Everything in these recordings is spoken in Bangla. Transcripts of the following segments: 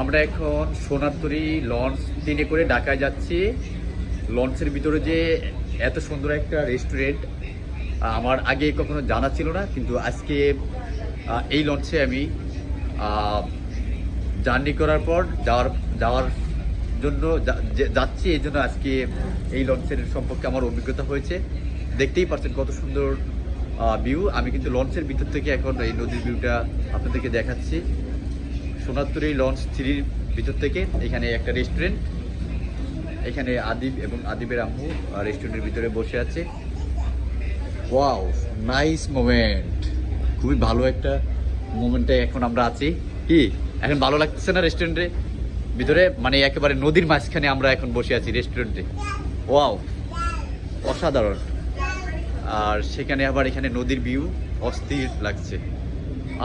আমরা এখন সোনারতরী লঞ্চ তিনে করে ঢাকায় যাচ্ছি। লঞ্চের ভিতরে যে এত সুন্দর একটা রেস্টুরেন্ট আমার আগে কখনো জানা ছিল না, কিন্তু আজকে এই লঞ্চে আমি জার্নি করার পর যাওয়ার যাওয়ার জন্য যাচ্ছি, এই জন্য আজকে এই লঞ্চের সম্পর্কে আমার অভিজ্ঞতা হয়েছে। দেখতেই পাচ্ছেন কত সুন্দর ভিউ আমি কিন্তু লঞ্চের ভিতর থেকে এখন এই নদীর ভিউটা আপনাদেরকে দেখাচ্ছি। সোনারতরী লঞ্চ থ্রির ভিতর থেকে এখানে একটা রেস্টুরেন্ট এখানে আদিব এবং আদিবের আম্মু রেস্টুরেন্টের ভিতরে বসে আছে। ওয়াও নাইস মোমেন্ট খুবই ভালো একটা মোমেন্টে এখন আমরা আছি। কি? এখন ভালো লাগতেছে না রেস্টুরেন্টে ভিতরে মানে একেবারে নদীর মাঝখানে আমরা এখন বসে আছি রেস্টুরেন্টে ওয়াও অসাধারণ। আর সেখানে আবার এখানে নদীর ভিউ অস্থির লাগছে।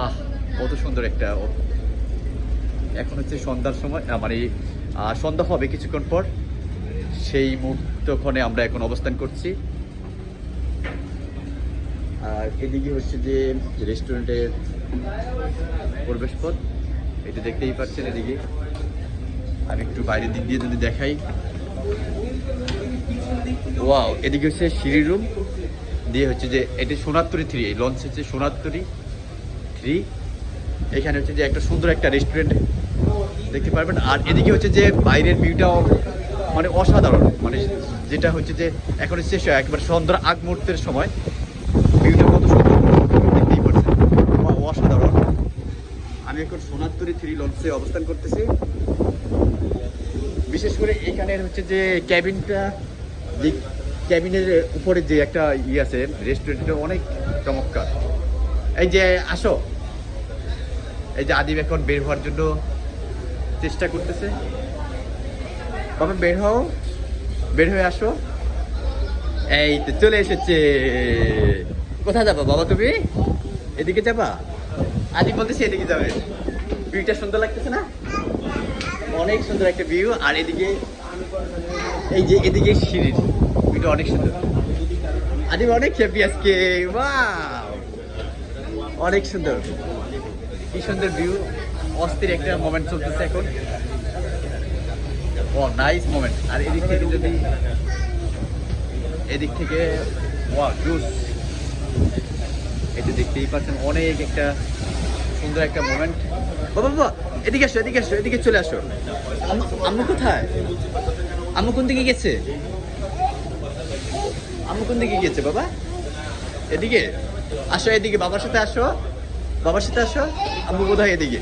আহ, কত সুন্দর একটা এখন হচ্ছে সন্ধ্যার সময় মানে সন্ধ্যা হবে কিছুক্ষণ পর। সেই মুহূর্তক্ষণে আমরা এখন অবস্থান করছি। আর এদিকে হচ্ছে যে রেস্টুরেন্টের প্রবেশ পথ এটা দেখতেই পাচ্ছেন এদিকে। আমি একটু বাইরের দিক দিয়ে যদি দেখাই। ওয়াও, এদিকে হচ্ছে সিঁড়ি রুম দিয়ে হচ্ছে যে, এটি সোনাত্তরি থ্রি এই লঞ্চ হচ্ছে সোনাত্তরি থ্রি এখানে হচ্ছে যে একটা সুন্দর একটা রেস্টুরেন্ট দেখতে পারবেন। আর এদিকে হচ্ছে যে বাইরের ভিউটাও মানে অসাধারণ। মানে যেটা হচ্ছে যে এখন শেষ হয়, একবার সন্ধ্যার আগ মুহূর্তের সময়। ভিউটা কত সুন্দর। দেখতেই পাচ্ছেন। অ- অসাধারণ। আমি এখন সোনাত্তরি থ্রি লঞ্চে অবস্থান করতেছি। বিশেষ করে এখানের হচ্ছে যে ক্যাবিনটা যে ক্যাবিনের উপরে যে একটা ইয়ে আছে রেস্টুরেন্টটা অনেক চমৎকার। এই যে, আসো। এই যে আদিব এখন বের হওয়ার জন্য চেষ্টা করতেছে। বাবা বের হও? বের হয়ে আসো। এই তো চলে এসেছে। কোথায় যাবা বাবা তুমি? এদিকে যাবা? আদিব বলতেছে এদিকে যাবে। ভিউটা সুন্দর লাগতেছে না? অনেক সুন্দর একটা ভিউ। আর এদিকে, এই যে এদিকে সিঁড়ির ভিউটা অনেক সুন্দর। আদিব অনেক হ্যাপি আজকে। বা অনেক সুন্দর। কি সুন্দর ভিউ অস্থির একটা মোমেন্ট চলতেছে এখন। ও নাইস মোমেন্ট আর এদিক থেকে যদি এদিক থেকে ওয়া জুস এটা দেখতেই পাচ্ছেন, অনেক একটা সুন্দর একটা মোমেন্ট বাবা বাবা, এদিকে আসো এদিকে আসো, এদিকে চলে আসো। আম্মু কোথায়? আম্মু কোন দিকে গেছে? আম্মু কোন দিকে গেছে বাবা? এদিকে? আসো, এদিকে, বাবার সাথে আসো। বাবার সাথে আসো আমি বোধ হয় এদিকে।